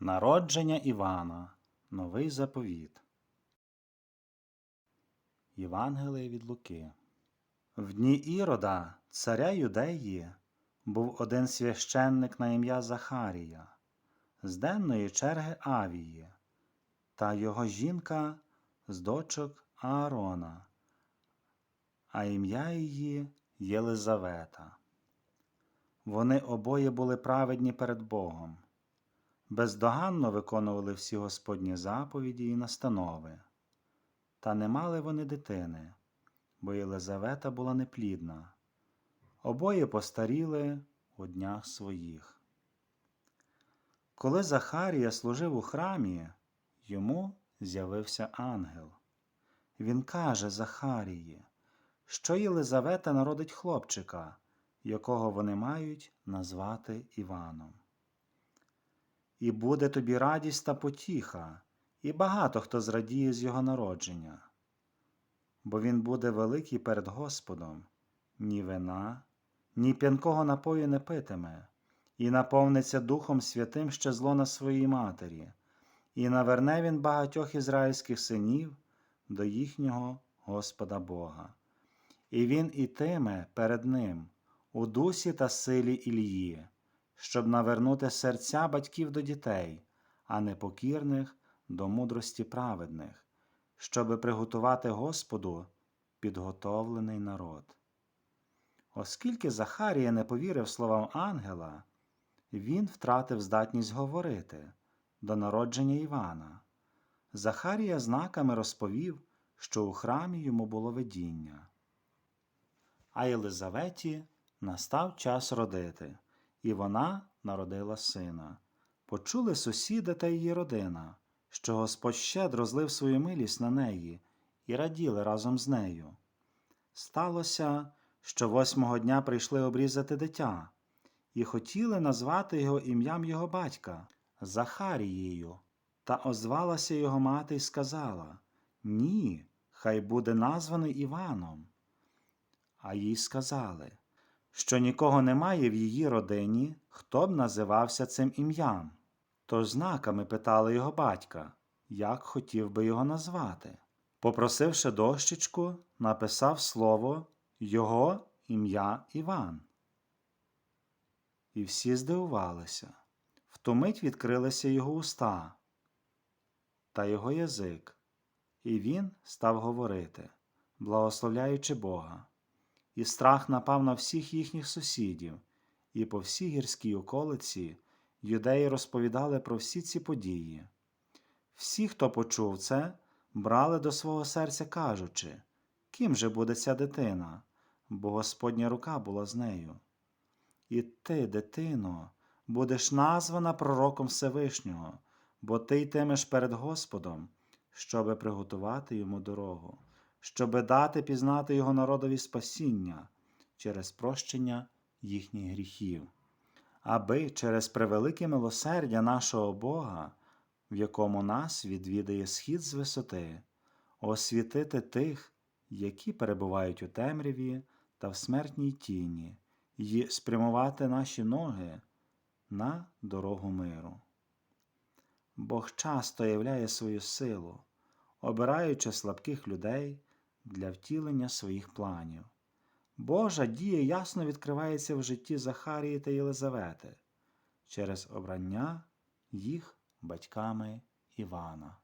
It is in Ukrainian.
Народження Івана. Новий заповіт. Євангеліє від Луки. В дні Ірода, царя Юдеї, був один священник на ім'я Захарія, з денної черги Авії, та його жінка з дочок Аарона, а ім'я її Єлизавета. Вони обоє були праведні перед Богом, бездоганно виконували всі Господні заповіді і настанови. Та не мали вони дитини, бо Єлизавета була неплідна. Обоє постаріли у днях своїх. Коли Захарія служив у храмі, йому з'явився ангел. Він каже Захарії, що Єлизавета народить хлопчика, якого вони мають назвати Іваном. І буде тобі радість та потіха, і багато хто зрадіє з його народження. Бо він буде великий перед Господом, ні вина, ні п'янкого напою не питиме, і наповниться Духом Святим ще зло на своїй матері, і наверне він багатьох ізраїльських синів до їхнього Господа Бога. І він ітиме перед ним у дусі та силі Ілії, щоб навернути серця батьків до дітей, а непокірних до мудрості праведних, щоби приготувати Господу підготовлений народ. Оскільки Захарія не повірив словам ангела, він втратив здатність говорити до народження Івана. Захарія знаками розповів, що у храмі йому було видіння. А Єлизаветі настав час родити, і вона народила сина. Почули сусіди та її родина, що Господь щедро злив свою милість на неї і раділи разом з нею. Сталося, що восьмого дня прийшли обрізати дитя, і хотіли назвати його ім'ям його батька Захарією. Та озвалася його мати й сказала Ні, хай буде названий Іваном. А їй сказали, що нікого немає в її родині, хто б називався цим ім'ям. Тож знаками питали його батька, як хотів би його назвати. Попросивши дощечку, написав слово Його ім'я Іван. І всі здивувалися. В ту мить відкрилися його уста та його язик, і він став говорити, благословляючи Бога. І страх напав на всіх їхніх сусідів, і по всій гірській околиці юдеї розповідали про всі ці події. Всі, хто почув це, брали до свого серця, кажучи, ким же буде ця дитина, бо Господня рука була з нею. І ти, дитино, будеш названа пророком Всевишнього, бо ти йтимеш перед Господом, щоби приготувати йому дорогу, щоби дати пізнати його народові спасіння через прощення їхніх гріхів, аби через превелике милосердя нашого Бога, в якому нас відвідає схід з висоти, освітити тих, які перебувають у темряві та в смертній тіні, і спрямувати наші ноги на дорогу миру. Бог часто являє свою силу, обираючи слабких людей для втілення своїх планів. Божа дія ясно відкривається в житті Захарії та Єлизавети через обрання їх батьками Івана.